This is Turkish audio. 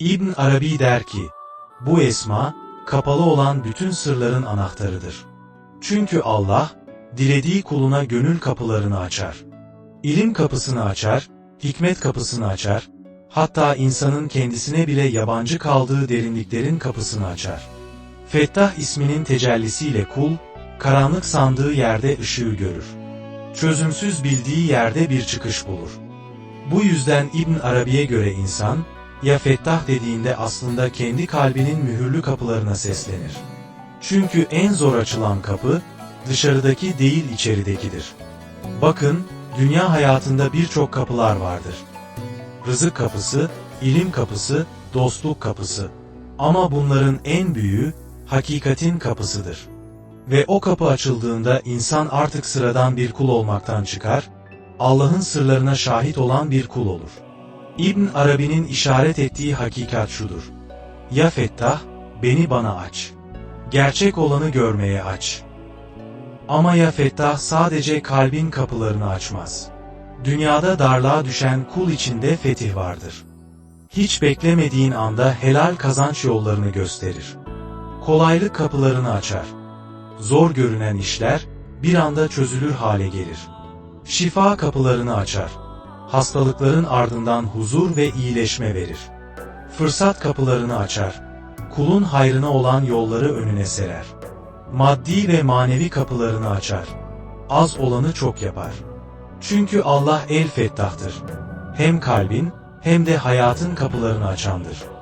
İbn Arabi der ki, bu esma, kapalı olan bütün sırların anahtarıdır. Çünkü Allah, dilediği kuluna gönül kapılarını açar. İlim kapısını açar, hikmet kapısını açar, hatta insanın kendisine bile yabancı kaldığı derinliklerin kapısını açar. Fettah isminin tecellisiyle kul, karanlık sandığı yerde ışığı görür. Çözümsüz bildiği yerde bir çıkış bulur. Bu yüzden İbn Arabi'ye göre insan, ya Fettah dediğinde aslında kendi kalbinin mühürlü kapılarına seslenir. Çünkü en zor açılan kapı, dışarıdaki değil içeridekidir. Bakın, dünya hayatında birçok kapılar vardır. Rızık kapısı, ilim kapısı, dostluk kapısı. Ama bunların en büyüğü, hakikatin kapısıdır. Ve o kapı açıldığında insan artık sıradan bir kul olmaktan çıkar, Allah'ın sırlarına şahit olan bir kul olur. İbn Arabi'nin işaret ettiği hakikat şudur. Ya Fettah, beni bana aç. Gerçek olanı görmeye aç. Ama ya Fettah sadece kalbin kapılarını açmaz. Dünyada darlığa düşen kul içinde fetih vardır. Hiç beklemediğin anda helal kazanç yollarını gösterir. Kolaylık kapılarını açar. Zor görünen işler bir anda çözülür hale gelir. Şifa kapılarını açar. Hastalıkların ardından huzur ve iyileşme verir. Fırsat kapılarını açar. Kulun hayrına olan yolları önüne serer. Maddi ve manevi kapılarını açar. Az olanı çok yapar. Çünkü Allah el fettahtır. Hem kalbin hem de hayatın kapılarını açandır.